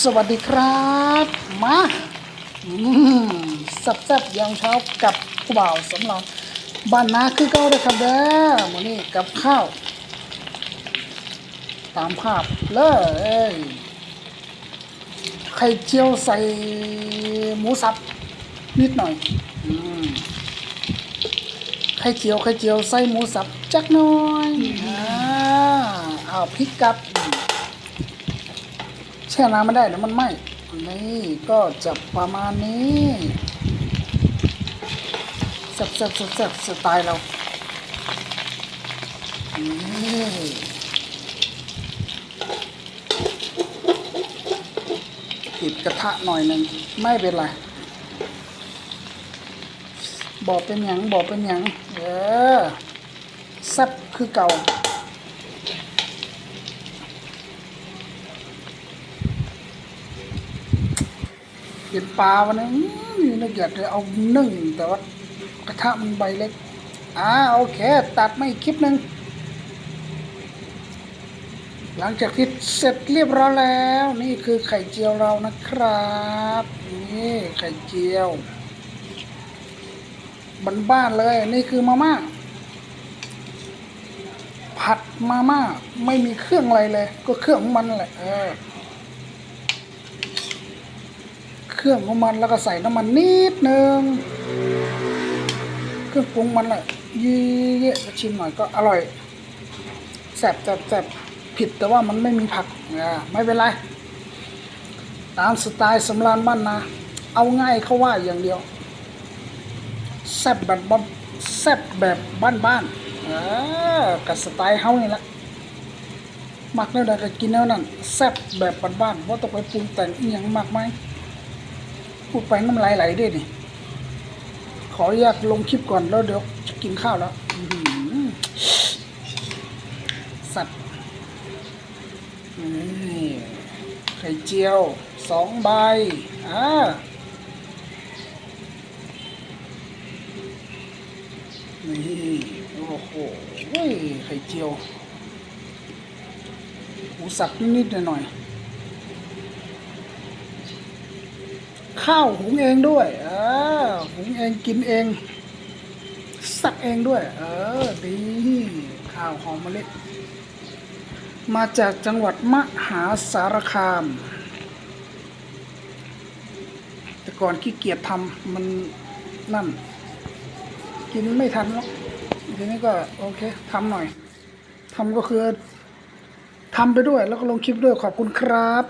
สวัสดีครับ มาสับแซบยามเช้ากับผู้บ่าวสำหรับบ้านนาคือเก้าเลยครับเด้อวันนี้กับข้าว ตามภาพเลยไข่เจียวใส่หมูสับ นิดหน่อยไข่เจียวไข่เจียวใส่หมูสับจักหน่อยอ่าเอาพริกกับ แช่น้ำไม่ได้เดี๋ยวมันไหม้นี่ก็จะประมาณนี้แซ่บแซ่บแซ่บแซ่บสไตล์เรานี่ติดกระทะหน่อยหนึ่งไม่เป็นไรบอกเป็นหยังบอกเป็นหยังเออแซ่บคือเก่า เห็นปลาวันนี้อื้อนึกอยากจะเอานึ่งแต่ว่ากระทะมันใบเล็ก อ่าโอเค ตัดไม่คลิปหนึ่งหลังจากที่เสร็จเรียบร้อยแล้ว นี่คือไข่เจียวเรานะครับ นี่ไข่เจียวบ้านๆเลย นี่คือมาม่าผัดมาม่าไม่มีเครื่องอะไรเลย ก็เครื่องของมันแหละเออ เครื่องของมันแล้วก็ใส่น้ำมันนิดนึงเครื่องปรุงมันแหละยี่เยะชิมหน่อยก็อร่อยแซ่บแซ่บแซ่บผิดแต่ว่ามันไม่มีผักอ่าไม่เป็นไร ตามสไตล์สำรานบ้านนาเอาง่ายเขาว่าอย่างเดียวแซ่บแบบบ้านแซ่บแบบบ้านๆอกับสไตล์เฮานี่แหละมักแนวใดก็กินแนวนั้นแซ่บแบบบ้านๆว่าต้องไปปรุงแต่งอีหยังมากมาย พูดไปน้ำลายไหลด้วยนี่ขออนุญาตลงคลิปก่อนแล้วเดี๋ยวจะกินข้าวแล้วสัตว์นี่ไข่เจียวสองใบอ่านี่โอ้โหไข่เจียวหมูสับนิดๆหน่อยๆ ข้าวหุงเองด้วยเออหุงเองกินเอง สักเองด้วย เออดีข้าวหอมมะลิมาจากจังหวัดมหาสารคาม แต่ก่อนขี้เกียจทำมันนั่น กินไม่ทันหรอกทีนี้ก็โอเคทำหน่อยทำก็คือทำไปด้วยแล้วก็ลงคลิปด้วยขอบคุณครับ